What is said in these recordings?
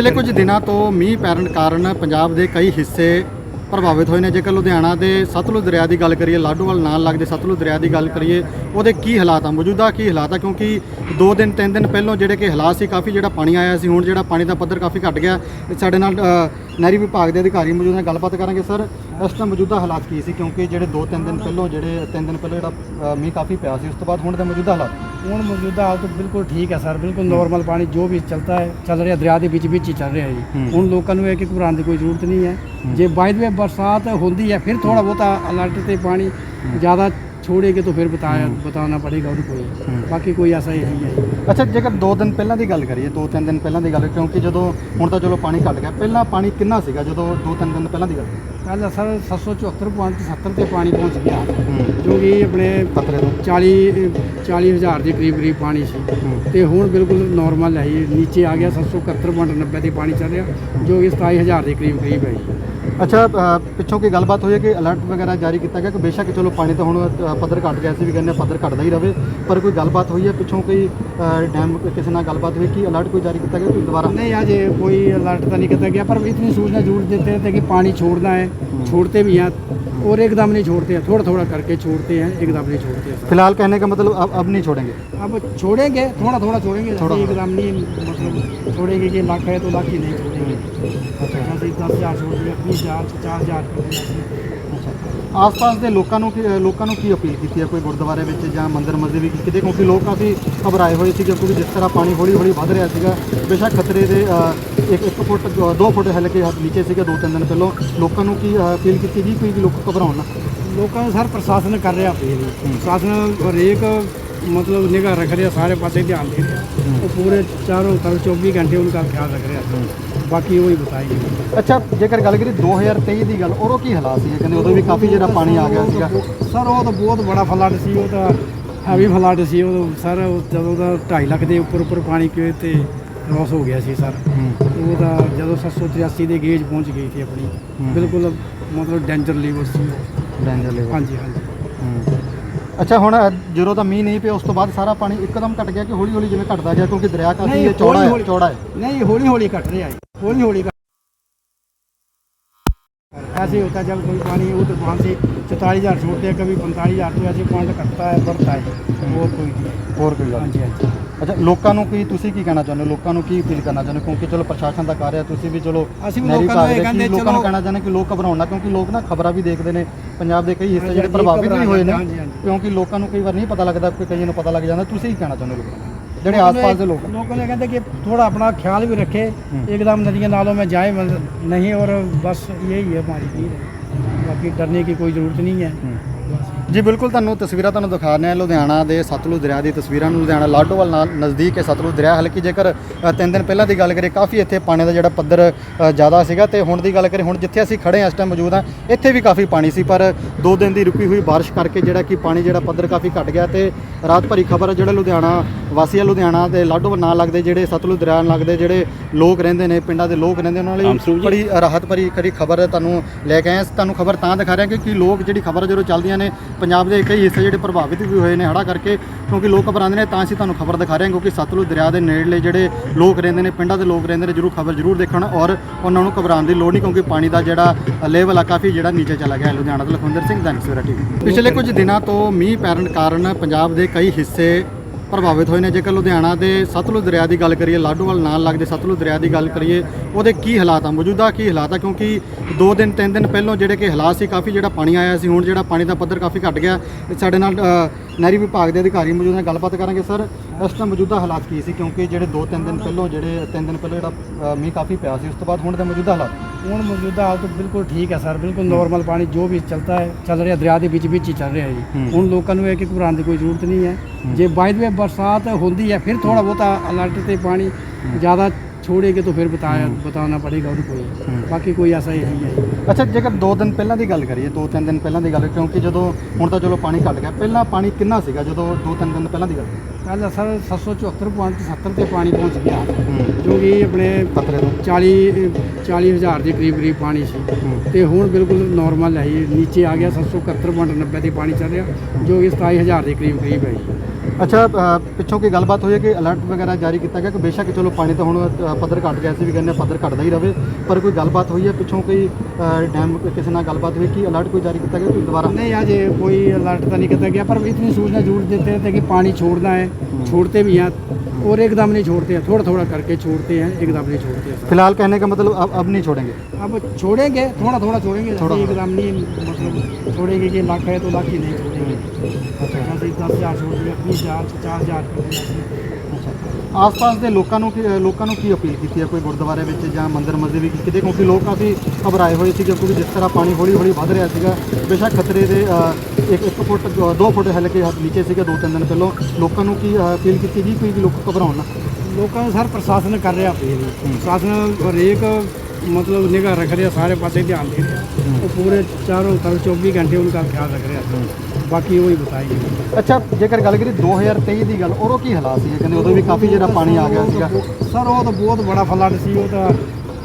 ਪਿਛਲੇ ਕੁਝ ਦਿਨਾਂ ਤੋਂ ਮੀਂਹ ਪੈਣ ਕਾਰਨ ਪੰਜਾਬ ਦੇ ਕਈ ਹਿੱਸੇ ਪ੍ਰਭਾਵਿਤ ਹੋਏ ਨੇ। ਜੇਕਰ ਲੁਧਿਆਣਾ ਦੇ ਸਤਲੁਜ ਦਰਿਆ ਦੀ ਗੱਲ ਕਰੀਏ, ਲਾਡੋਵਾਲ ਨਾਲ ਲੱਗਦੇ ਸਤਲੁਜ ਦਰਿਆ ਦੀ ਗੱਲ ਕਰੀਏ, ਉਹਦੇ ਕੀ ਹਾਲਾਤ ਆ? ਮੌਜੂਦਾ ਕੀ ਹਾਲਾਤ ਆ? ਕਿਉਂਕਿ 2 ਦਿਨ 3 ਦਿਨ ਪਹਿਲਾਂ ਜਿਹੜੇ ਕਿ ਹਾਲਾਤ ਸੀ, ਕਾਫੀ ਜਿਹੜਾ ਪਾਣੀ ਆਇਆ ਸੀ, ਹੁਣ ਜਿਹੜਾ ਪਾਣੀ ਦਾ ਪੱਧਰ ਕਾਫੀ ਘਟ ਗਿਆ। ਸਾਡੇ ਨਾਲ ਨਹਿਰੀ ਵਿਭਾਗ ਦੇ ਅਧਿਕਾਰੀ ਮੌਜੂਦ ਨੇ ਗੱਲਬਾਤ ਕਰਾਂਗੇ ਸਰ। ਇਸ ਟਾਈਮ ਮੌਜੂਦਾ ਹਾਲਾਤ ਕੀ ਸੀ? ਕਿਉਂਕਿ ਜਿਹੜੇ 2-3 ਦਿਨ ਪਹਿਲਾਂ ਜਿਹੜੇ 3 ਦਿਨ ਪਹਿਲਾਂ ਜਿਹੜਾ ਮੀਂਹ ਕਾਫੀ ਪਿਆ ਸੀ ਉਸ ਤੋਂ ਬਾਅਦ ਹੁਣ ਦੇ ਮੌਜੂਦਾ ਹਾਲਾਤ? ਹੁਣ ਮੌਜੂਦਾ ਹਾਲਤ ਬਿਲਕੁਲ ਠੀਕ ਹੈ ਸਰ। ਬਿਲਕੁਲ ਨਾਰਮਲ ਪਾਣੀ ਜੋ ਵੀ ਚੱਲਦਾ ਹੈ ਚੱਲ ਰਿਹਾ ਦਰਿਆ ਦੇ ਵਿੱਚ ਵਿੱਚ ਹੀ ਚੱਲ ਰਿਹਾ ਹੈ। ਜੀ ਹੁਣ ਲੋਕਾਂ ਨੂੰ ਇਹ ਕਿ ਘਬਰਾਉਣ ਦੀ ਕੋਈ ਜ਼ਰੂਰਤ ਨਹੀਂ ਹੈ। ਜੇ ਬਾਈ ਬਰਸਾਤ ਹੁੰਦੀ ਹੈ ਫਿਰ ਥੋੜਾ ਬਹੁਤਾ ਅਲਰਟ ਤੇ ਪਾਣੀ ਜ਼ਿਆਦਾ छोड़ेंगे तो फिर बताया बताना पड़ेगा उनको बाकी कोई ऐसा ही नहीं है ਅੱਛਾ ਜੇਕਰ 2 ਦਿਨ ਪਹਿਲਾਂ ਦੀ ਗੱਲ ਕਰੀਏ 2-3 ਦਿਨ ਪਹਿਲਾਂ ਦੀ ਗੱਲ ਕਿਉਂਕਿ ਜਦੋਂ ਹੁਣ ਤਾਂ ਚਲੋ ਪਾਣੀ ਘਟ ਗਿਆ ਪਹਿਲਾਂ ਪਾਣੀ ਕਿੰਨਾ ਸੀਗਾ ਜਦੋਂ 2-3 ਦਿਨ ਪਹਿਲਾਂ ਦੀ ਗੱਲ ਕੱਲ ਅਸਰ 774.70 ਤੇ ਪਾਣੀ ਪਹੁੰਚ ਗਿਆ ਜੋ ਕਿ ਆਪਣੇ ਖਤਰੇ ਤੋਂ। 40 40000 ਦੇ ਕਰੀਬ ਕਰੀਬ ਪਾਣੀ ਸੀ। ਤੇ ਹੁਣ ਬਿਲਕੁਲ ਨਾਰਮਲ ਹੈ ਜੀ। ਨੀਚੇ ਆ ਗਿਆ 771.90 ਤੇ ਪਾਣੀ ਚੱਲ ਰਿਹਾ ਜੋ ਕਿ 27000 ਦੇ ਕਰੀਬ ਕਰੀਬ ਹੈ ਜੀ। ਅੱਛਾ ਪਿੱਛੋਂ ਕੀ ਗੱਲਬਾਤ ਹੋਈ ਹੈ ਕਿ ਅਲਰਟ ਵਗੈਰਾ ਜਾਰੀ ਕੀਤਾ ਗਿਆ? ਕਿ ਬੇਸ਼ੱਕ ਚਲੋ ਪਾਣੀ ਤਾਂ ਹੁਣ ਪੱਧਰ ਘਟ ਗਿਆ ਸੀ ਵੀ ਕਹਿੰਦੇ ਪੱਧਰ ਘਟਦਾ ਹੀ ਰਹੇ ਪਰ ਕੋਈ ਗੱਲਬਾਤ ਹੋਈ ਹੈ? ਪਿੱਛੋਂ ਕੋਈ ਡੈਮ ਕਿਸੇ ਨਾਲ ਗੱਲਬਾਤ ਹੋਈ ਕਿ ਅਲਰਟ ਕੋਈ ਜਾਰੀ ਕੀਤਾ ਗਿਆ ਕੋਈ ਦੁਬਾਰਾ? ਨਹੀਂ ਅਜੇ ਕੋਈ ਅਲਰਟ ਤਾਂ ਨਹੀਂ ਕੀਤਾ ਗਿਆ ਪਰ ਇਤਨੀ ਸੂਚਨਾ ਜ਼ਰੂਰ ਦਿੱਤੇ ਤੇ ਕਿ ਪਾਣੀ ਛੋੜਨਾ ਹੈ। छोड़ते भी हैं और एकदम नहीं छोड़ते हैं थोड़ा थोड़ा करके छोड़ते हैं एकदम नहीं छोड़ते हैं सर। फिलहाल कहने का मतलब अब अब नहीं छोड़ेंगे अब छोड़ेंगे थोड़ा थोड़ा छोड़ेंगे थोड़ा- ऐसे एकदम नहीं मतलब छोड़ेंगे कि लाख है तो लाख ही नहीं छोड़ेंगे अच्छा ऐसे दस हज़ार छोड़ दिया बीस हज़ार पचास हज़ार कर दिया ਆਸ-ਪਾਸ ਦੇ ਲੋਕਾਂ ਨੂੰ ਕੀ- ਲੋਕਾਂ ਨੂੰ ਕੀ ਅਪੀਲ ਕੀਤੀ ਹੈ ਕੋਈ ਗੁਰਦੁਆਰੇ ਵਿੱਚ ਜਾਂ ਮੰਦਿਰ ਮਸਜਿਦ ਵੀ ਕਿਤੇ ਕਿਉਂਕਿ ਲੋਕ ਕਾਫੀ ਘਬਰਾਏ ਹੋਏ ਸੀ ਕਿਉਂਕਿ ਜਿਸ ਤਰ੍ਹਾਂ ਪਾਣੀ ਹੌਲੀ-ਹੌਲੀ ਵੱਧ ਰਿਹਾ ਸੀਗਾ ਬੇਸ਼ੱਕ ਖਤਰੇ ਦੇ ਅ, ਇੱਕ ਇੱਕ ਫੁੱਟ 2 ਫੁੱਟ ਹਲਕੇ ਹੱਥ ਨੀਚੇ ਸੀਗਾ ਦੋ ਤਿੰਨ ਦਿਨ ਪਹਿਲਾਂ। ਲੋਕਾਂ ਨੂੰ ਕੀ ਅਪੀਲ ਕੀਤੀ ਜੀ ਕੋਈ ਲੋਕ ਘਬਰਾਉਣ ਨਾ ਲੋਕਾਂ ਨੂੰ ਸਰ ਪ੍ਰਸ਼ਾਸਨ ਕਰ ਰਿਹਾ ਅਪੀਲ ਪ੍ਰਸ਼ਾਸਨ ਹਰੇਕ ਮਤਲਬ ਨਿਗਾਹ ਰੱਖ ਰਿਹਾ ਸਾਰੇ ਪਾਸੇ ਧਿਆਨ ਦੇ ਰਿਹਾ। ਉਹ ਪੂਰੇ ਚਾਰੋਂ ਤਰਫ 24 ਘੰਟੇ ਉਨ੍ਹਾਂ ਖਿਆਲ ਰੱਖ ਰਿਹਾ। ਬਾਕੀ ਉਹ ਹੀ ਬਤਾਏਗੇ ਅੱਛਾ ਜੇਕਰ ਗੱਲ ਕਰੀਏ 2023 ਦੀ ਗੱਲ ਉਦੋਂ ਕੀ ਹਾਲਾਤ ਸੀ ਕਹਿੰਦੇ ਉਦੋਂ ਵੀ ਕਾਫੀ ਜਿਹੜਾ ਪਾਣੀ ਆ ਗਿਆ ਸੀਗਾ। ਸਰ ਉਹ ਤਾਂ ਬਹੁਤ ਬੜਾ ਫਲੱਡ ਸੀ ਉਹ ਤਾਂ ਹੈਵੀ ਫਲੱਡ ਸੀ ਉਹ ਸਰ ਜਦੋਂ ਦਾ 2.5 ਲੱਖ ਦੇ ਉੱਪਰ ਉੱਪਰ ਪਾਣੀ ਕਿਉਂ ਤੇ ਲਾਸ ਹੋ ਗਿਆ ਸੀ ਸਰ ਉਹ ਤਾਂ ਜਦੋਂ 783 ਦੇ ਗੇਜ ਪਹੁੰਚ ਗਈ ਸੀ ਆਪਣੀ ਬਿਲਕੁਲ ਮਤਲਬ ਡੇਂਜਰ ਲੈਵਲ ਸੀ ਉਹ। ਡੇਂਜਰ ਲੈਵਲ ਹਾਂਜੀ ਹਾਂਜੀ ਅੱਛਾ ਹੁਣ ਅ, ਜਦੋਂ ਤਾਂ ਮੀਂਹ ਨਹੀਂ ਪਿਆ ਉਸ ਤੋਂ ਬਾਅਦ ਸਾਰਾ ਪਾਣੀ ਇੱਕਦਮ ਘਟ ਗਿਆ ਕਿ ਹੌਲੀ ਹੌਲੀ ਜਿਵੇਂ ਘਟਦਾ ਗਿਆ ਕਿਉਂਕਿ ਦਰਿਆ ਕਾਫੀ ਇਹ ਚੌੜਾ ਹੈ ਹੌਲੀ- ਚੌੜਾ ਹੈ नहीं हौली हौली कट रहा है हौली हौली कट ऐसे होता है जब कोई पानी उधर वहाँ से चौतालीस हज़ार छोड़ते हैं कभी पैंतालीस हज़ार तो ऐसे पॉइंट कटता है बढ़ता है और कोई नहीं ਹੋਰ ਕੋਈ ਗੱਲ हाँ जी हाँ जी ਅੱਛਾ ਲੋਕਾਂ ਨੂੰ ਕੀ ਤੁਸੀਂ ਕੀ ਕਹਿਣਾ ਚਾਹੁੰਦੇ ਹੋ ਲੋਕਾਂ ਨੂੰ ਕੀ ਅਪੀਲ ਕਰਨਾ ਚਾਹੁੰਦੇ ਹੋ? ਕਿਉਂਕਿ ਚਲੋ ਪ੍ਰਸ਼ਾਸਨ ਦਾ ਕਾਰਜ ਹੈ ਤੁਸੀਂ ਵੀ ਚਲੋ ਅਸੀਂ ਵੀ ਨਹਿਰੀ ਲੋਕਾਂ ਨੂੰ ਵਿਭਾਗ ਇਹ ਦੇ ਕਹਿੰਦੇ ਕੀ ਲੋਕਾਂ ਨੂੰ ਚਲੋ- ਕਹਿਣਾ ਚਾਹੁੰਦੇ ਕਿ ਲੋਕ ਘਬਰਾਉਣ ਨਾ ਕਿਉਂਕਿ ਲੋਕ ਨਾ ਖਬਰਾਂ ਵੀ ਦੇਖਦੇ ਨੇ ਪੰਜਾਬ ਦੇ ਕਈ ਹਿੱਸੇ ਹਾਂਜੀ, ਜਿਹੜੇ ਹਾਂਜੀ, ਪ੍ਰਭਾਵਿਤ ਵੀ ਘਬਰਾ ਹੋਏ ਨੇ ਜਾਂਦੇ, ਹਾਂਜੀ, ਹਾਂਜੀ। ਕਿਉਂਕਿ ਲੋਕਾਂ ਨੂੰ ਕਈ ਵਾਰ ਨਹੀਂ ਪਤਾ ਲੱਗਦਾ ਕੋਈ ਕਈਆਂ ਨੂੰ ਪਤਾ ਲੱਗ ਜਾਂਦਾ ਤੁਸੀਂ ਕੀ ਕਹਿਣਾ ਚਾਹੁੰਦੇ ਹੋ ਲੋਕਾਂ ਨੂੰ ਜਿਹੜੇ ਆਸ-ਪਾਸ ਦੇ ਲੋਕ लोगों ने कहते कि थोड़ा अपना ख्याल भी रखे एकदम नदियाँ नालों में जाए मतलब नहीं और बस यही है हमारी नीड है बाकी डरने की कोई ज़रूरत नहीं है बस ਜੀ ਬਿਲਕੁਲ ਤੁਹਾਨੂੰ ਤਸਵੀਰਾਂ ਤੁਹਾਨੂੰ ਦਿਖਾ ਰਹੇ ਹਾਂ। ਲੁਧਿਆਣਾ ਦੇ ਸਤਲੁਜ ਦਰਿਆ ਦੀ ਤਸਵੀਰਾਂ ਨੂੰ ਲੁਧਿਆਣਾ ਲਾਡੋਵਾਲ ਨਾਲ ਨਜ਼ਦੀਕ ਹੈ ਸਤਲੁਜ ਦਰਿਆ। ਹਲਕੀ ਜੇਕਰ ਤਿੰਨ ਦਿਨ ਪਹਿਲਾਂ ਦੀ ਗੱਲ ਕਰੀਏ ਕਾਫੀ ਇੱਥੇ ਪਾਣੀ ਦਾ ਜਿਹੜਾ ਪੱਧਰ ਜ਼ਿਆਦਾ ਸੀਗਾ ਤੇ ਹੁਣ ਦੀ ਗੱਲ ਕਰੀਏ ਹੁਣ ਜਿੱਥੇ ਅਸੀਂ ਖੜੇ ਹਾਂ ਇਸ ਟਾਈਮ ਮੌਜੂਦ ਹਾਂ ਇੱਥੇ ਵੀ ਕਾਫੀ ਪਾਣੀ ਸੀ। ਪਰ ਦੋ ਦਿਨ ਦੀ ਰੁਕੀ ਹੋਈ ਬਾਰਿਸ਼ ਕਰਕੇ ਜਿਹੜਾ ਕਿ ਪਾਣੀ ਜਿਹੜਾ ਪੱਧਰ ਕਾਫੀ ਘਟ ਗਿਆ ਤੇ ਰਾਤ ਭਰੀ ਖਬਰ ਜਿਹੜਾ ਲੁਧਿਆਣਾ ਵਾਸੀ ਆ ਲੁਧਿਆਣਾ ਦੇ ਲਾਡੋਵਾਲ ਨਾਲ ਲੱਗਦੇ ਜਿਹੜੇ ਸਤਲੁਜ ਦਰਿਆ ਨਾਲ ਲੱਗਦੇ ਜਿਹੜੇ ਲੋਕ ਰਹਿੰਦੇ ਨੇ ਪਿੰਡਾਂ ਦੇ ਲੋਕ ਰਹਿੰਦੇ ਉਹਨਾਂ ਲਈ ਬੜੀ ਰਾਹਤ ਭਰੀ ਖਰੀ ਖਬਰ ਤੁਹਾਨੂੰ ਲੈ ਕੇ ਆਏ ਹਾਂ। ਤੁਹਾਨੂੰ ਖਬਰ ਤਾਂ ਦਿਖਾ ਰਹੇ ਹਾਂ ਕਿ ਲੋਕ ਜਿਹੜੀ ਖਬਰ ਜਦੋਂ ਚੱਲਦੀਆਂ ਨੇ ਪੰਜਾਬ ਦੇ ਕਈ ਹਿੱਸੇ ਜਿਹੜੇ ਪ੍ਰਭਾਵਿਤ ਵੀ ਹੋਏ ਨੇ ਹੜ੍ਹਾਂ ਕਰਕੇ, ਕਿਉਂਕਿ ਲੋਕ ਘਬਰਾਉਂਦੇ ਨੇ, ਤਾਂ ਅਸੀਂ ਤੁਹਾਨੂੰ ਖਬਰ ਦਿਖਾ ਰਹੇ ਹਾਂ, ਕਿਉਂਕਿ ਸਤਲੁਜ ਦਰਿਆ ਦੇ ਨੇੜਲੇ ਜਿਹੜੇ ਲੋਕ ਰਹਿੰਦੇ ਨੇ, ਪਿੰਡਾਂ ਦੇ ਲੋਕ ਰਹਿੰਦੇ ਨੇ, ਜਰੂਰ ਖਬਰ ਜਰੂਰ ਦੇਖਣ ਔਰ ਉਹਨਾਂ ਨੂੰ ਘਬਰਾਉਣ ਦੀ ਲੋੜ ਨਹੀਂ, ਕਿਉਂਕਿ ਪਾਣੀ ਦਾ ਜਿਹੜਾ ਲੈਵਲ ਆ, ਕਾਫੀ ਜਿਹੜਾ ਨੀਚੇ ਚਲਾ ਗਿਆ ਲੁਧਿਆਣਾ ਤੋਂ ਲਖਵਿੰਦਰ ਸਿੰਘ, ਦੈਨਿਕ ਸਵੇਰਾ ਟੀਵੀ। ਪਿਛਲੇ ਕੁਝ ਦਿਨਾਂ ਤੋਂ ਮੀਂਹ ਪੈਣ ਕਾਰਨ ਪੰਜਾਬ ਦੇ ਕਈ ਹਿੱਸੇ ਪ੍ਰਭਾਵਿਤ ਹੋਏ ਨੇ। ਜੇਕਰ ਲੁਧਿਆਣਾ ਦੇ ਸਤਲੁਜ ਦਰਿਆ ਦੀ ਗੱਲ ਕਰੀਏ, ਲਾਡੂਵਾਲ ਨਾਲ ਲੱਗਦੇ ਸਤਲੁਜ ਦਰਿਆ ਦੀ ਗੱਲ ਕਰੀਏ, ਉਹਦੇ ਕੀ ਹਾਲਾਤ ਆ? ਮੌਜੂਦਾ ਕੀ ਹਾਲਾਤ ਆ? ਕਿਉਂਕਿ 2 ਦਿਨ 3 ਦਿਨ ਪਹਿਲਾਂ ਜਿਹੜੇ ਕਿ ਹਾਲਾਤ ਸੀ, ਕਾਫੀ ਜਿਹੜਾ ਪਾਣੀ ਆਇਆ ਸੀ, ਹੁਣ ਜਿਹੜਾ ਪਾਣੀ ਦਾ ਪੱਧਰ ਕਾਫੀ ਘਟ ਗਿਆ। ਸਾਡੇ ਨਾਲ ਨਹਿਰੀ ਵਿਭਾਗ ਦੇ ਅਧਿਕਾਰੀ ਮੌਜੂਦ ਨੇ ਗੱਲਬਾਤ ਕਰਾਂਗੇ ਸਰ। ਇਸ ਟਾਈਮ ਮੌਜੂਦਾ ਹਾਲਾਤ ਕੀ ਸੀ? ਕਿਉਂਕਿ ਜਿਹੜੇ 2-3 ਦਿਨ ਪਹਿਲਾਂ ਜਿਹੜੇ 3 ਦਿਨ ਪਹਿਲਾਂ ਜਿਹੜਾ ਮੀਂਹ ਕਾਫੀ ਪਿਆ ਸੀ ਉਸ ਤੋਂ ਬਾਅਦ ਹੁਣ ਦੇ ਮੌਜੂਦਾ ਹਾਲਾਤ? ਹੁਣ ਮੌਜੂਦਾ ਹਾਲਤ ਬਿਲਕੁਲ ਠੀਕ ਹੈ ਸਰ। ਬਿਲਕੁਲ ਨਾਰਮਲ ਪਾਣੀ ਜੋ ਵੀ ਚੱਲਦਾ ਹੈ ਚੱਲ ਰਿਹਾ ਦਰਿਆ ਦੇ ਵਿੱਚ ਵਿੱਚ ਹੀ ਚੱਲ ਰਿਹਾ ਜੀ। ਹੁਣ ਲੋਕਾਂ ਨੂੰ ਇਹ ਕਿ ਘਬਰਾਉਣ ਦੀ ਕੋਈ ਜ਼ਰੂਰਤ ਨਹੀਂ ਹੈ। ਜੇ ਬਾਈ ਬਰਸਾਤ ਹੁੰਦੀ ਹੈ ਫਿਰ ਥੋੜਾ ਬਹੁਤਾ ਅਲਰਟ ਤੇ ਪਾਣੀ ਜ਼ਿਆਦਾ छोड़ेंगे तो फिर बताया बताना पड़ेगा उनको बाकी कोई ऐसा ही नहीं है ਅੱਛਾ ਜੇਕਰ 2 ਦਿਨ ਪਹਿਲਾਂ ਦੀ ਗੱਲ ਕਰੀਏ 2-3 ਦਿਨ ਪਹਿਲਾਂ ਦੀ ਗੱਲ ਕਿਉਂਕਿ ਜਦੋਂ ਹੁਣ ਤਾਂ ਚਲੋ ਪਾਣੀ ਘਟ ਗਿਆ ਪਹਿਲਾਂ ਪਾਣੀ ਕਿੰਨਾ ਸੀਗਾ ਜਦੋਂ 2-3 ਦਿਨ ਪਹਿਲਾਂ ਦੀ ਗੱਲ ਕੱਲ ਸਰ 774.70 ਤੇ ਪਾਣੀ ਪਹੁੰਚ ਗਿਆ ਜੋ ਕਿ ਆਪਣੇ ਖਤਰੇ ਤੋਂ 40 40 ਹਜ਼ਾਰ ਦੇ ਕਰੀਬ ਕਰੀਬ ਪਾਣੀ ਸੀ ਤੇ ਹੁਣ ਬਿਲਕੁਲ ਨਾਰਮਲ ਹੈ ਜੀ ਨੀਚੇ ਆ ਗਿਆ 771.90 ਤੇ ਪਾਣੀ ਚੱਲ ਰਿਹਾ ਜੋ ਕਿ 27000 ਦੇ ਕਰੀਬ ਕਰੀਬ ਹੈ ਜੀ ਅੱਛਾ ਅ, ਪਿੱਛੋਂ ਕੀ ਗੱਲਬਾਤ ਹੋਈ ਹੈ ਕਿ ਅਲਰਟ ਵਗੈਰਾ ਜਾਰੀ ਕੀਤਾ ਗਿਆ ਕਿ ਬੇਸ਼ੱਕ ਚਲੋ ਪਾਣੀ ਤਾਂ ਹੁਣ ਅ, ਪੱਧਰ ਘਟ ਗਿਆ ਸੀ ਵੀ ਕਹਿੰਦੇ ਹਾਂ ਪੱਧਰ ਘਟਦਾ ਹੀ ਰਵੇ ਪਰ ਕੋਈ ਗੱਲਬਾਤ ਹੋਈ ਹੈ ਪਿੱਛੋਂ ਕੋਈ ਅ, ਡੈਮ ਕਿਸੇ ਨਾਲ ਗੱਲਬਾਤ ਹੋਈ ਕਿ ਅਲਰਟ ਕੋਈ ਜਾਰੀ ਕੀਤਾ ਗਿਆ ਕਿ ਦੁਬਾਰਾ नहीं आज ये कोई अलर्ट तो नहीं करता गया पर इतनी सूचना जरूर देते थे कि पानी छोड़ना है छोड़ते भी हैं और एकदम नहीं छोड़ते हैं थोड़ा थोड़ा करके छोड़ते हैं एकदम नहीं छोड़ते हैं सर। फिलहाल कहने का मतलब अब अब नहीं छोड़ेंगे अब छोड़ेंगे थोड़ा थोड़ा छोड़ेंगे थोड़ा- ऐसे एकदम नहीं मतलब छोड़ेंगे कि लाख है तो लाख ही नहीं छोड़ेंगे अच्छा ऐसे दस हज़ार छोड़ दिया बीस हज़ार पचास हज़ार कर दिया ਆਸ-ਪਾਸ ਦੇ ਲੋਕਾਂ ਨੂੰ ਕੀ- ਲੋਕਾਂ ਨੂੰ ਕੀ ਅਪੀਲ ਕੀਤੀ ਹੈ? ਕੋਈ ਗੁਰਦੁਆਰੇ ਵਿੱਚ ਜਾਂ ਮੰਦਰ ਮਸਜਿਦ ਵੀ ਕਿਤੇ ਕਿਉਂਕਿ ਲੋਕ ਕਾਫੀ ਘਬਰਾਏ ਹੋਏ ਸੀ ਕਿਉਂਕਿ ਜਿਸ ਤਰ੍ਹਾਂ ਪਾਣੀ ਹੌਲੀ-ਹੌਲੀ ਵੱਧ ਰਿਹਾ ਸੀਗਾ ਬੇਸ਼ੱਕ ਖਤਰੇ ਦੇ ਇੱਕ ਇੱਕ ਫੁੱਟ ਦੋ ਫੁੱਟ ਹਲਕੇ ਕੇ ਹੱਥ ਨੀਚੇ ਸੀਗਾ ਦੋ ਤਿੰਨ ਦਿਨ ਪਹਿਲਾਂ। ਲੋਕਾਂ ਨੂੰ ਕੀ ਅਪੀਲ ਕੀਤੀ ਜੀ ਕੋਈ ਵੀ ਲੋਕ ਘਬਰਾਉਣ ਨਾ? ਲੋਕਾਂ ਨੂੰ ਸਰ ਪ੍ਰਸ਼ਾਸਨ ਕਰ ਰਿਹਾ ਅਪੀਲ ਪ੍ਰਸ਼ਾਸਨ ਹਰੇਕ ਮਤਲਬ ਨਿਗਾਹ ਰੱਖ ਰਿਹਾ ਸਾਰੇ ਪਾਸੇ ਧਿਆਨ ਦੇ ਰਿਹਾ। ਉਹ ਪੂਰੇ ਚਾਰੋਂ ਤਰਫ 24 ਘੰਟੇ ਉਹਨਾਂ ਦਾ ਖਿਆਲ ਰੱਖ ਰਿਹਾ। ਬਾਕੀ ਉਹ ਹੀ ਬਤਾਏਗੀ ਅੱਛਾ ਜੇਕਰ ਗੱਲ ਕਰੀ 2023 ਦੀ ਗੱਲ ਉਦੋਂ ਕੀ ਹਾਲਾਤ ਸੀ ਕਹਿੰਦੇ ਉਦੋਂ ਵੀ ਕਾਫੀ ਜਿਹੜਾ ਪਾਣੀ ਆ ਗਿਆ ਸੀਗਾ। ਸਰ ਉਹ ਤਾਂ ਬਹੁਤ ਬੜਾ ਫਲੱਡ ਸੀ ਉਹ ਤਾਂ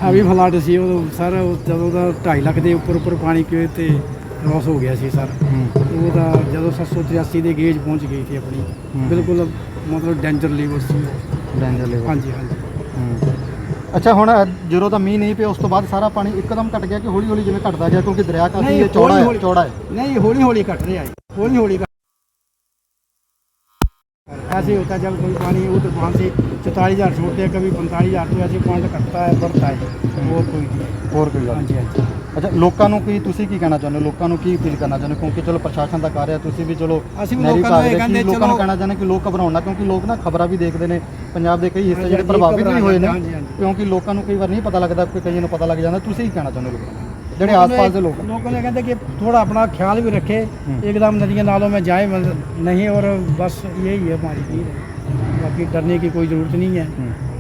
ਹੈਵੀ ਫਲੱਡ ਸੀ ਉਹ ਸਰ ਜਦੋਂ ਦਾ 2.5 ਲੱਖ ਦੇ ਉੱਪਰ ਉੱਪਰ ਪਾਣੀ ਕਿਵੇਂ ਤੇ ਲਾਸ ਹੋ ਗਿਆ ਸੀ ਸਰ। ਉਹ ਤਾਂ ਜਦੋਂ 783 ਦੇ ਗੇਜ ਪਹੁੰਚ ਗਈ ਸੀ ਆਪਣੀ ਬਿਲਕੁਲ ਮਤਲਬ ਡੈਂਜਰ ਲੈਵਲ ਸੀ। ਡੈਂਜਰ ਲੈਵਲ ਹਾਂਜੀ ਹਾਂਜੀ। ਅੱਛਾ ਹੁਣ ਜਦੋਂ ਤਾਂ ਮੀਂਹ ਨਹੀਂ ਪਿਆ ਉਸ ਤੋਂ ਬਾਅਦ ਸਾਰਾ ਪਾਣੀ ਇੱਕਦਮ ਘਟ ਗਿਆ ਕਿ ਹੌਲੀ ਹੌਲੀ ਜਿਵੇਂ ਘਟਦਾ ਗਿਆ ਕਿਉਂਕਿ ਦਰਿਆ ਕਾਫੀ ਚੌੜਾ ਹੈ ਚੌੜਾ ਹੈ। ਨਹੀਂ ਹੌਲੀ ਹੌਲੀ ਘਟ ਰਿਹਾ ਹੈ। हौली हौली कट ऐसे होता है जब कोई पानी उधर वहाँ से चौतालीस हज़ार छोड़ते हैं कभी पैंतालीस हज़ार तो ऐसे पॉइंट कटता है बढ़ता है और कोई नहीं ਹੋਰ ਕੋਈ ਗੱਲ हाँ जी हाँ जी ਅੱਛਾ ਲੋਕਾਂ ਨੂੰ ਕੀ ਤੁਸੀਂ ਕੀ ਕਹਿਣਾ ਚਾਹੁੰਦੇ ਹੋ ਲੋਕਾਂ ਨੂੰ ਕੀ ਅਪੀਲ ਕਰਨਾ ਚਾਹੁੰਦੇ ਹੋ ਕਿਉਂਕਿ ਚਲੋ ਪ੍ਰਸ਼ਾਸਨ ਦਾ ਕਾਰਜ ਹੈ ਤੁਸੀਂ ਵੀ ਚਲੋ ਅਸੀਂ ਵੀ ਨਹਿਰੀ ਲੋਕਾਂ ਨੂੰ ਵਿਭਾਗ ਇਹ ਦੇ ਕਹਿੰਦੇ ਕੀ ਲੋਕਾਂ ਨੂੰ ਚਲੋ- ਕਹਿਣਾ ਚਾਹੁੰਦੇ ਕਿ ਲੋਕ ਘਬਰਾਉਣ ਨਾ ਕਿਉਂਕਿ ਲੋਕ ਨਾ ਖਬਰਾਂ ਵੀ ਦੇਖਦੇ ਨੇ ਪੰਜਾਬ ਦੇ ਕਈ ਹਿੱਸੇ ਹਾਂਜੀ, ਜਿਹੜੇ ਹਾਂਜੀ, ਪ੍ਰਭਾਵਿਤ ਵੀ ਘਬਰਾ ਹੋਏ ਨੇ ਜਾਂਦੇ, ਹਾਂਜੀ, ਹਾਂਜੀ। ਕਿਉਂਕਿ ਲੋਕਾਂ ਨੂੰ ਕਈ ਵਾਰ ਨਹੀਂ ਪਤਾ ਲੱਗਦਾ ਕੋਈ ਕਈਆਂ ਨੂੰ ਪਤਾ ਲੱਗ ਜਾਂਦਾ ਤੁਸੀਂ ਕੀ ਕਹਿਣਾ ਚਾਹੁੰਦੇ ਹੋ ਲੋਕਾਂ ਨੂੰ ਜਿਹੜੇ लोगों ने- ਆਸ-ਪਾਸ ਦੇ ਲੋਕ लोगों ने कहते कि थोड़ा अपना ख्याल भी रखे एकदम नदियाँ नालों में जाए मतलब नहीं और बस यही है हमारी नीड है बाकी डरने की कोई ज़रूरत नहीं है बस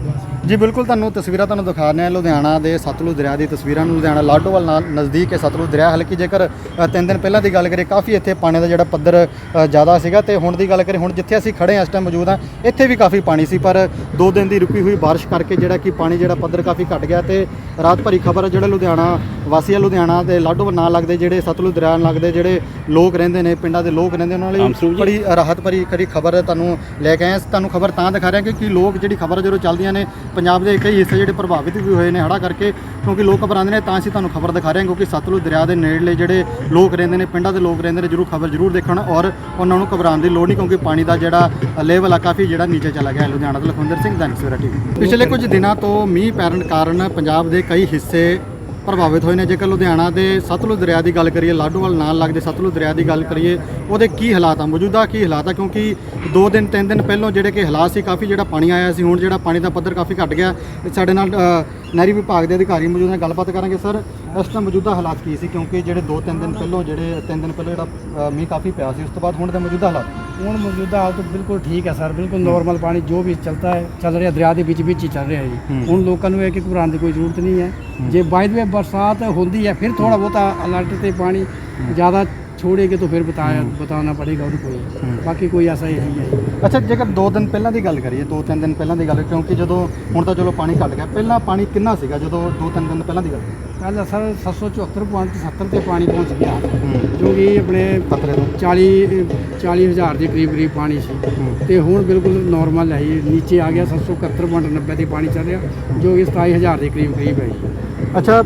ਜੀ ਬਿਲਕੁਲ ਤੁਹਾਨੂੰ ਤਸਵੀਰਾਂ ਤੁਹਾਨੂੰ ਦਿਖਾ ਰਹੇ ਹਾਂ। ਲੁਧਿਆਣਾ ਦੇ ਸਤਲੁਜ ਦਰਿਆ ਦੀ ਤਸਵੀਰਾਂ ਨੂੰ ਲੁਧਿਆਣਾ ਲਾਡੋਵਾਲ ਨਾਲ ਨਜ਼ਦੀਕ ਹੈ ਸਤਲੁਜ ਦਰਿਆ। ਹਲਕੀ ਜੇਕਰ ਤਿੰਨ ਦਿਨ ਪਹਿਲਾਂ ਦੀ ਗੱਲ ਕਰੀਏ ਕਾਫੀ ਇੱਥੇ ਪਾਣੀ ਦਾ ਜਿਹੜਾ ਪੱਧਰ ਜ਼ਿਆਦਾ ਸੀਗਾ ਤੇ ਹੁਣ ਦੀ ਗੱਲ ਕਰੀਏ ਹੁਣ ਜਿੱਥੇ ਅਸੀਂ ਖੜੇ ਹਾਂ ਇਸ ਟਾਈਮ ਮੌਜੂਦ ਹਾਂ ਇੱਥੇ ਵੀ ਕਾਫੀ ਪਾਣੀ ਸੀ। ਪਰ ਦੋ ਦਿਨ ਦੀ ਰੁਕੀ ਹੋਈ ਬਾਰਿਸ਼ ਕਰਕੇ ਜਿਹੜਾ ਕਿ ਪਾਣੀ ਜਿਹੜਾ ਪੱਧਰ ਕਾਫੀ ਘਟ ਗਿਆ ਤੇ ਰਾਤ ਭਰੀ ਖਬਰ ਜਿਹੜਾ ਲੁਧਿਆਣਾ ਵਾਸੀ ਆ ਲੁਧਿਆਣਾ ਦੇ ਲਾਡੋਵਾਲ ਨਾਲ ਲੱਗਦੇ ਜਿਹੜੇ ਸਤਲੁਜ ਦਰਿਆ ਨਾਲ ਲੱਗਦੇ ਜਿਹੜੇ ਲੋਕ ਰਹਿੰਦੇ ਨੇ ਪਿੰਡਾਂ ਦੇ ਲੋਕ ਰਹਿੰਦੇ ਉਹਨਾਂ ਲਈ ਬੜੀ ਰਾਹਤ ਭਰੀ ਖਰੀ ਖਬਰ ਤੁਹਾਨੂੰ ਲੈ ਕੇ ਆਏ ਹਾਂ। ਤੁਹਾਨੂੰ ਖਬਰ ਤਾਂ ਦਿਖਾ ਰਹੇ ਹਾਂ ਕਿ ਲੋਕ ਜਿਹੜੀ ਖਬਰ ਜਦੋਂ ਚੱਲਦੀਆਂ ਨੇ ਪੰਜਾਬ ਦੇ ਕਈ ਹਿੱਸੇ ਜਿਹੜੇ ਪ੍ਰਭਾਵਿਤ ਵੀ ਹੋਏ ਨੇ ਹੜ੍ਹਾਂ ਕਰਕੇ, ਕਿਉਂਕਿ ਲੋਕ ਘਬਰਾਉਂਦੇ ਨੇ, ਤਾਂ ਅਸੀਂ ਤੁਹਾਨੂੰ ਖਬਰ ਦਿਖਾ ਰਹੇ ਹਾਂ, ਕਿਉਂਕਿ ਸਤਲੁਜ ਦਰਿਆ ਦੇ ਨੇੜਲੇ ਜਿਹੜੇ ਲੋਕ ਰਹਿੰਦੇ ਨੇ, ਪਿੰਡਾਂ ਦੇ ਲੋਕ ਰਹਿੰਦੇ ਨੇ, ਜਰੂਰ ਖਬਰ ਜਰੂਰ ਦੇਖਣ ਔਰ ਉਹਨਾਂ ਨੂੰ ਘਬਰਾਉਣ ਦੀ ਲੋੜ ਨਹੀਂ, ਕਿਉਂਕਿ ਪਾਣੀ ਦਾ ਜਿਹੜਾ ਲੈਵਲ ਆ, ਕਾਫੀ ਜਿਹੜਾ ਨੀਚੇ ਚਲਾ ਗਿਆ ਲੁਧਿਆਣਾ ਤੋਂ ਲਖਵਿੰਦਰ ਸਿੰਘ ਦੈਨਿਕ ਸਵੇਰਾ ਟੀਵੀ। ਪਿਛਲੇ ਕੁਝ ਦਿਨਾਂ ਤੋਂ ਮੀਂਹ ਪੈਣ ਕਾਰਨ ਪੰਜਾਬ ਦੇ ਕਈ ਹਿੱਸੇ ਪ੍ਰਭਾਵਿਤ ਹੋਏ ਨੇ। ਜੇਕਰ ਲੁਧਿਆਣਾ ਦੇ ਸਤਲੁਜ ਦਰਿਆ ਦੀ ਗੱਲ ਕਰੀਏ, ਲਾਡੂਵਾਲ ਨਾਲ ਲੱਗਦੇ ਸਤਲੁਜ ਦਰਿਆ ਦੀ ਗੱਲ ਕਰੀਏ, ਉਹਦੇ ਕੀ ਹਾਲਾਤ ਆ? ਮੌਜੂਦਾ ਕੀ ਹਾਲਾਤ ਆ? ਕਿਉਂਕਿ 2 ਦਿਨ 3 ਦਿਨ ਪਹਿਲਾਂ ਜਿਹੜੇ ਕਿ ਹਾਲਾਤ ਸੀ, ਕਾਫੀ ਜਿਹੜਾ ਪਾਣੀ ਆਇਆ ਸੀ, ਹੁਣ ਜਿਹੜਾ ਪਾਣੀ ਦਾ ਪੱਧਰ ਕਾਫੀ ਘਟ ਗਿਆ। ਤੇ ਸਾਡੇ ਨਾਲ ਨਹਿਰੀ ਵਿਭਾਗ ਦੇ ਅਧਿਕਾਰੀ ਮੌਜੂਦ ਨੇ, ਗੱਲਬਾਤ ਕਰਾਂਗੇ। ਸਰ, ਇਸ ਟਾਈਮ ਮੌਜੂਦਾ ਹਾਲਾਤ ਕੀ ਸੀ? ਕਿਉਂਕਿ ਜਿਹੜੇ 2-3 ਦਿਨ ਪਹਿਲਾਂ, ਜਿਹੜੇ 3 ਦਿਨ ਪਹਿਲਾਂ ਜਿਹੜਾ ਮੀਂਹ ਕਾਫੀ ਪਿਆ ਸੀ, ਉਸ ਤੋਂ ਬਾਅਦ ਹੁਣ ਦੇ ਮੌਜੂਦਾ ਹਾਲਾਤ ਹੁਣ ਮੌਜੂਦਾ ਹਾਲਤ ਬਿਲਕੁਲ ਠੀਕ ਹੈ ਸਰ ਬਿਲਕੁਲ ਨਾਰਮਲ ਪਾਣੀ ਜੋ ਵੀ ਚੱਲਦਾ ਹੈ ਚੱਲ ਰਿਹਾ ਦਰਿਆ ਦੇ ਵਿੱਚ ਵਿੱਚ ਹੀ ਚੱਲ ਰਿਹਾ ਜੀ। ਹੁਣ ਲੋਕਾਂ ਨੂੰ ਇਹ ਕਿ ਘਬਰਾਉਣ ਦੀ ਕੋਈ ਜ਼ਰੂਰਤ ਨਹੀਂ ਹੈ। ਜੇ ਬਾਈ ਦੇ ਬਰਸਾਤ ਹੁੰਦੀ ਹੈ ਫਿਰ ਥੋੜਾ ਬਹੁਤਾ ਅਲਰਟ ਤੇ ਪਾਣੀ ਜ਼ਿਆਦਾ ਛੋੜੇਗੇ ਤਾਂ ਫਿਰ ਬਤਾਇਆ ਬਤਾਉਣਾ ਪੜੇਗਾ ਉਹਨੂੰ ਕੋਈ ਬਾਕੀ ਕੋਈ ਐਸਾ ਹੀ ਨਹੀਂ ਹੈ ਅੱਛਾ ਜੇਕਰ 2 ਦਿਨ ਪਹਿਲਾਂ ਦੀ ਗੱਲ ਕਰੀਏ 2-3 ਦਿਨ ਪਹਿਲਾਂ ਦੀ ਗੱਲ ਕਿਉਂਕਿ ਜਦੋਂ ਹੁਣ ਤਾਂ ਚਲੋ ਪਾਣੀ ਘਟ ਗਿਆ ਪਹਿਲਾਂ ਪਾਣੀ ਕਿੰਨਾ ਸੀਗਾ? ਜਦੋਂ 2-3 ਦਿਨ ਪਹਿਲਾਂ ਦੀ ਗੱਲ ਕੱਲ ਅਸਰ 774.70 ਤੇ ਪਾਣੀ ਪਹੁੰਚ ਗਿਆ ਜੋ ਕਿ ਆਪਣੇ ਖਤਰੇ ਤੋਂ। 40 40000 ਦੇ ਕਰੀਬ ਕਰੀਬ ਪਾਣੀ ਸੀ। ਤੇ ਹੁਣ ਬਿਲਕੁਲ ਨਾਰਮਲ ਹੈ ਜੀ ਨੀਚੇ ਆ ਗਿਆ 771.90 ਤੇ ਪਾਣੀ ਚੱਲ ਰਿਹਾ ਜੋ ਕਿ 27000 ਦੇ ਕਰੀਬ ਕਰੀਬ ਹੈ ਜੀ। ਅੱਛਾ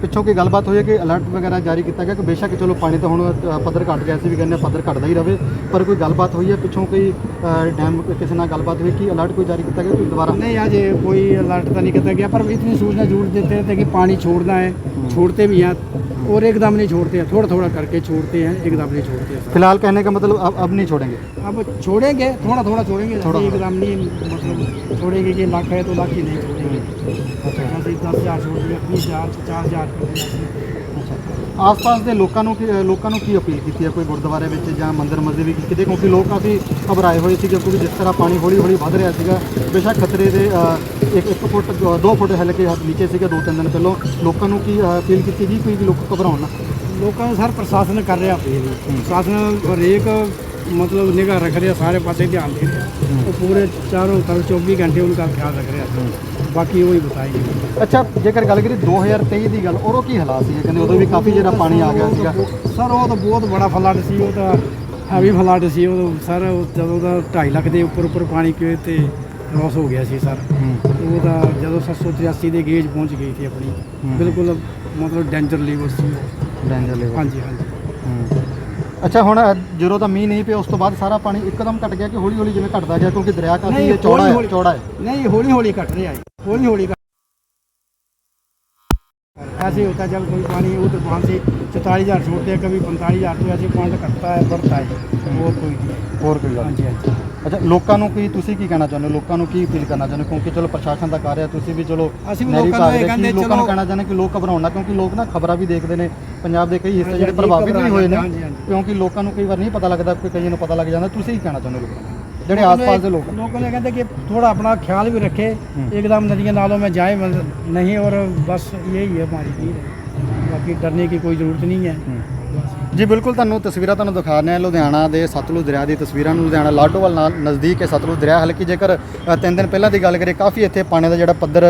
ਪਿੱਛੋਂ ਕੀ ਗੱਲਬਾਤ ਹੋਈ ਹੈ ਕਿ ਅਲਰਟ ਵਗੈਰਾ ਜਾਰੀ ਕੀਤਾ ਗਿਆ? ਕਿ ਬੇਸ਼ੱਕ ਚਲੋ ਪਾਣੀ ਤਾਂ ਹੁਣ ਪੱਧਰ ਘਟ ਗਿਆ ਸੀ ਵੀ ਕਹਿੰਦੇ ਪੱਧਰ ਘਟਦਾ ਹੀ ਰਹੇ ਪਰ ਕੋਈ ਗੱਲਬਾਤ ਹੋਈ ਹੈ? ਪਿੱਛੋਂ ਕੋਈ ਡੈਮ ਕਿਸੇ ਨਾਲ ਗੱਲਬਾਤ ਹੋਈ ਕਿ ਅਲਰਟ ਕੋਈ ਜਾਰੀ ਕੀਤਾ ਗਿਆ ਕੋਈ ਦੁਬਾਰਾ? ਨਹੀਂ ਅਜੇ ਕੋਈ ਅਲਰਟ ਤਾਂ ਨਹੀਂ ਕੀਤਾ ਗਿਆ ਪਰ ਇਤਨੀ ਸੂਚਨਾ ਜ਼ਰੂਰ ਦਿੱਤੇ ਤੇ ਕਿ ਪਾਣੀ ਛੋੜਨਾ ਹੈ। छोड़ते भी हैं और एकदम नहीं छोड़ते हैं थोड़ा थोड़ा करके छोड़ते हैं एकदम नहीं छोड़ते हैं सर। फिलहाल कहने का मतलब अब अब नहीं छोड़ेंगे अब छोड़ेंगे थोड़ा थोड़ा छोड़ेंगे थोड़ा- ऐसे एकदम नहीं मतलब छोड़ेंगे कि लाख है तो लाख ही नहीं छोड़ेंगे अच्छा दस हज़ार छोड़ दिया बीस हज़ार पचास हज़ार कर दिया ਆਸ-ਪਾਸ ਦੇ ਲੋਕਾਂ ਨੂੰ ਕੀ- ਲੋਕਾਂ ਨੂੰ ਕੀ ਅਪੀਲ ਕੀਤੀ ਹੈ? ਕੋਈ ਗੁਰਦੁਆਰੇ ਵਿੱਚ ਜਾਂ ਮੰਦਿਰ ਮਸਜਿਦ ਵੀ ਕਿਤੇ ਕਿਉਂਕਿ ਲੋਕ ਕਾਫੀ ਘਬਰਾਏ ਹੋਏ ਸੀ ਕਿਉਂਕਿ ਜਿਸ ਤਰ੍ਹਾਂ ਪਾਣੀ ਹੌਲੀ-ਹੌਲੀ ਵੱਧ ਰਿਹਾ ਸੀਗਾ ਬੇਸ਼ੱਕ ਖਤਰੇ ਦੇ ਅ, ਇੱਕ ਇੱਕ ਫੁੱਟ 2 ਫੁੱਟ ਹਲਕੇ ਹੱਥ ਨੀਚੇ ਸੀਗਾ ਦੋ ਤਿੰਨ ਦਿਨ ਪਹਿਲਾਂ। ਲੋਕਾਂ ਨੂੰ ਕੀ ਅ, ਅਪੀਲ ਕੀਤੀ ਜੀ ਕੋਈ ਵੀ ਲੋਕ ਘਬਰਾਉਣ ਨਾ ਲੋਕਾਂ ਨੂੰ ਸਰ ਪ੍ਰਸ਼ਾਸਨ ਕਰ ਰਿਹਾ ਅਪੀਲ। ਪ੍ਰਸ਼ਾਸਨ ਹਰੇਕ ਮਤਲਬ ਨਿਗਾਹ ਰੱਖ ਰਿਹਾ ਸਾਰੇ ਪਾਸੇ ਧਿਆਨ ਦੇ ਰਿਹਾ। ਉਹ ਪੂਰੇ ਚਾਰੋਂ ਤਰਫ 24 ਘੰਟੇ ਉਹਨਾਂ ਦਾ ਖਿਆਲ ਰੱਖ ਰਿਹਾ। ਬਾਕੀ ਉਹ ਹੀ ਬਤਾਈਏ ਅੱਛਾ ਜੇਕਰ ਗੱਲ ਕਰੀ 2023 ਦੀ ਗੱਲ ਉਦੋਂ ਕੀ ਹਾਲਾਤ ਸੀ ਕਹਿੰਦੇ ਉਦੋਂ ਵੀ ਕਾਫੀ ਜਿਹੜਾ ਪਾਣੀ ਆ ਗਿਆ ਸੀਗਾ। ਸਰ ਉਹ ਤਾਂ ਬਹੁਤ ਬੜਾ ਫਲਾਟ ਸੀ ਉਹ ਤਾਂ ਹੈਵੀ ਫਲਾਟ ਸੀ। ਉਹ ਸਰ ਜਦੋਂ ਦਾ 2.5 ਲੱਖ ਦੇ ਉੱਪਰ ਉੱਪਰ ਪਾਣੀ ਕਿਵੇਂ ਤੇ ਰੋਸ ਹੋ ਗਿਆ ਸੀ ਸਰ। ਉਹ ਤਾਂ ਜਦੋਂ 783 ਦੇ ਗੇਜ ਪਹੁੰਚ ਗਈ ਸੀ ਆਪਣੀ। ਬਿਲਕੁਲ ਮਤਲਬ ਡੈਂਜਰ ਲੀਵਰ ਸੀ ਡੈਂਜਰ ਲੈਵਲ ਹਾਂਜੀ ਹਾਂਜੀ। ਅੱਛਾ ਹੁਣ ਜਦੋਂ ਤਾਂ ਮੀਂਹ ਨਹੀਂ ਪਿਆ ਉਸ ਤੋਂ ਬਾਅਦ ਸਾਰਾ ਪਾਣੀ ਇੱਕਦਮ ਘਟ ਗਿਆ ਕਿ ਹੌਲੀ ਹੌਲੀ ਜਿਵੇਂ ਘਟਦਾ ਗਿਆ ਕਿਉਂਕਿ ਦਰਿਆ ਕਾਫੀ ਚੌੜਾ ਹੈ ਚੌੜਾ ਹੈ। ਨਹੀਂ ਹੌਲੀ ਹੌਲੀ ਘਟ ਰਿਹਾ ਹੈ। ਹੌਲੀ ਹੌਲੀ ऐसे होता है जब कोई पानी उधर वहाँ से चौतालीस हज़ार छोड़ते हैं कभी पैंतालीस हज़ार तो ऐसे पॉइंट कटता है बढ़ता है और कोई नहीं ਹੋਰ ਕੋਈ ਗੱਲ हाँ जी हाँ जी ਅੱਛਾ ਲੋਕਾਂ ਨੂੰ ਕੀ ਤੁਸੀਂ ਕੀ ਕਹਿਣਾ ਚਾਹੁੰਦੇ ਹੋ ਲੋਕਾਂ ਨੂੰ ਕੀ ਅਪੀਲ ਕਰਨਾ ਚਾਹੁੰਦੇ ਹੋ ਕਿਉਂਕਿ ਚਲੋ ਪ੍ਰਸ਼ਾਸਨ ਦਾ ਕਾਰਜ ਹੈ ਤੁਸੀਂ ਵੀ ਚਲੋ ਅਸੀਂ ਵੀ ਨਹਿਰੀ ਲੋਕਾਂ ਨੂੰ ਵਿਭਾਗ ਇਹ ਦੇ ਕਹਿੰਦੇ ਕੀ ਲੋਕਾਂ ਨੂੰ ਚਲੋ- ਕਹਿਣਾ ਚਾਹੁੰਦੇ ਕਿ ਲੋਕ ਘਬਰਾਉਣ ਨਾ ਕਿਉਂਕਿ ਲੋਕ ਨਾ ਖਬਰਾਂ ਵੀ ਦੇਖਦੇ ਨੇ ਪੰਜਾਬ ਦੇ ਕਈ ਹਿੱਸੇ ਹਾਂਜੀ, ਜਿਹੜੇ ਹਾਂਜੀ, ਪ੍ਰਭਾਵਿਤ ਵੀ ਘਬਰਾ ਹੋਏ ਨੇ ਜਾਂਦੇ, ਹਾਂਜੀ, ਹਾਂਜੀ। ਕਿਉਂਕਿ ਲੋਕਾਂ ਨੂੰ ਕਈ ਵਾਰ ਨਹੀਂ ਪਤਾ ਲੱਗਦਾ ਕੋਈ ਕਈਆਂ ਨੂੰ ਪਤਾ ਲੱਗ ਜਾਂਦਾ ਤੁਸੀਂ ਕੀ ਕਹਿਣਾ ਚਾਹੁੰਦੇ ਹੋ ਲੋਕਾਂ ਨੂੰ ਜਿਹੜੇ लोगों ने- ਆਸ-ਪਾਸ ਦੇ ਲੋਕ लोगों ने कहते कि थोड़ा अपना ख्याल भी रखे एकदम नदियों नालों में जाए मतलब नहीं और बस यही है हमारी अपील है बाकी डरने की कोई ज़रूरत नहीं है बस ਜੀ ਬਿਲਕੁਲ ਤੁਹਾਨੂੰ ਤਸਵੀਰਾਂ ਤੁਹਾਨੂੰ ਦਿਖਾ ਰਹੇ ਹਾਂ। ਲੁਧਿਆਣਾ ਦੇ ਸਤਲੁਜ ਦਰਿਆ ਦੀ ਤਸਵੀਰਾਂ ਨੂੰ ਲੁਧਿਆਣਾ ਲਾਡੋਵਾਲ ਨਾਲ ਨਜ਼ਦੀਕ ਹੈ ਸਤਲੁਜ ਦਰਿਆ। ਹਲਕੀ ਜੇਕਰ ਤਿੰਨ ਦਿਨ ਪਹਿਲਾਂ ਦੀ ਗੱਲ ਕਰੀਏ ਕਾਫੀ ਇੱਥੇ ਪਾਣੀ ਦਾ ਜਿਹੜਾ ਪੱਧਰ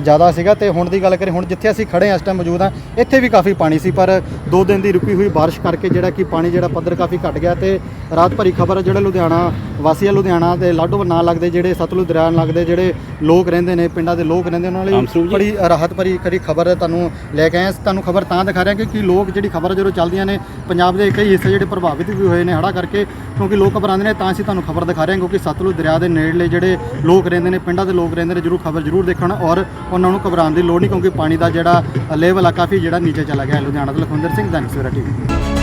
ਜ਼ਿਆਦਾ ਸੀਗਾ ਤੇ ਹੁਣ ਦੀ ਗੱਲ ਕਰੀਏ ਹੁਣ ਜਿੱਥੇ ਅਸੀਂ ਖੜੇ ਹਾਂ ਇਸ ਟਾਈਮ ਮੌਜੂਦ ਹਾਂ ਇੱਥੇ ਵੀ ਕਾਫੀ ਪਾਣੀ ਸੀ। ਪਰ ਦੋ ਦਿਨ ਦੀ ਰੁਕੀ ਹੋਈ ਬਾਰਿਸ਼ ਕਰਕੇ ਜਿਹੜਾ ਕਿ ਪਾਣੀ ਜਿਹੜਾ ਪੱਧਰ ਕਾਫੀ ਘਟ ਗਿਆ ਤੇ ਰਾਤ ਭਰੀ ਖਬਰ ਜਿਹੜਾ ਲੁਧਿਆਣਾ ਵਾਸੀ ਆ ਲੁਧਿਆਣਾ ਦੇ ਲਾਡੋਵਾਲ ਨਾਲ ਲੱਗਦੇ ਜਿਹੜੇ ਸਤਲੁਜ ਦਰਿਆ ਨਾਲ ਲੱਗਦੇ ਜਿਹੜੇ ਲੋਕ ਰਹਿੰਦੇ ਨੇ ਪਿੰਡਾਂ ਦੇ ਲੋਕ ਰਹਿੰਦੇ ਉਹਨਾਂ ਲਈ ਬੜੀ ਰਾਹਤ ਭਰੀ ਖਰੀ ਖਬਰ ਤੁਹਾਨੂੰ ਲੈ ਕੇ ਆਏ ਹਾਂ। ਤੁਹਾਨੂੰ ਖਬਰ ਤਾਂ ਦਿਖਾ ਰਿਹਾ ਕਿ ਕਿ ਲੋਕ ਜਿਹੜੀ ਖਬਰ ਜਦੋਂ ਚੱਲਦੀਆਂ ਨੇ ਪੰਜਾਬ ਦੇ ਕਈ ਹਿੱਸੇ ਜਿਹੜੇ ਪ੍ਰਭਾਵਿਤ ਵੀ ਹੋਏ ਨੇ ਹੜ੍ਹਾਂ ਕਰਕੇ, ਕਿਉਂਕਿ ਲੋਕ ਘਬਰਾਉਂਦੇ ਨੇ, ਤਾਂ ਅਸੀਂ ਤੁਹਾਨੂੰ ਖਬਰ ਦਿਖਾ ਰਹੇ ਹਾਂ, ਕਿਉਂਕਿ ਸਤਲੁਜ ਦਰਿਆ ਦੇ ਨੇੜਲੇ ਜਿਹੜੇ ਲੋਕ ਰਹਿੰਦੇ ਨੇ, ਪਿੰਡਾਂ ਦੇ ਲੋਕ ਰਹਿੰਦੇ ਨੇ, ਜਰੂਰ ਖਬਰ ਜਰੂਰ ਦੇਖਣ ਔਰ ਉਹਨਾਂ ਨੂੰ ਘਬਰਾਉਣ ਦੀ ਲੋੜ ਨਹੀਂ, ਕਿਉਂਕਿ ਪਾਣੀ ਦਾ ਜਿਹੜਾ ਲੈਵਲ ਆ, ਕਾਫੀ ਜਿਹੜਾ ਨੀਚੇ ਚਲਾ ਗਿਆ ਲੁਧਿਆਣਾ ਤੋਂ ਲਖਵਿੰਦਰ ਸਿੰਘ ਦੈਨਿਕ ਸਵੇਰਾ ਟੀਵੀ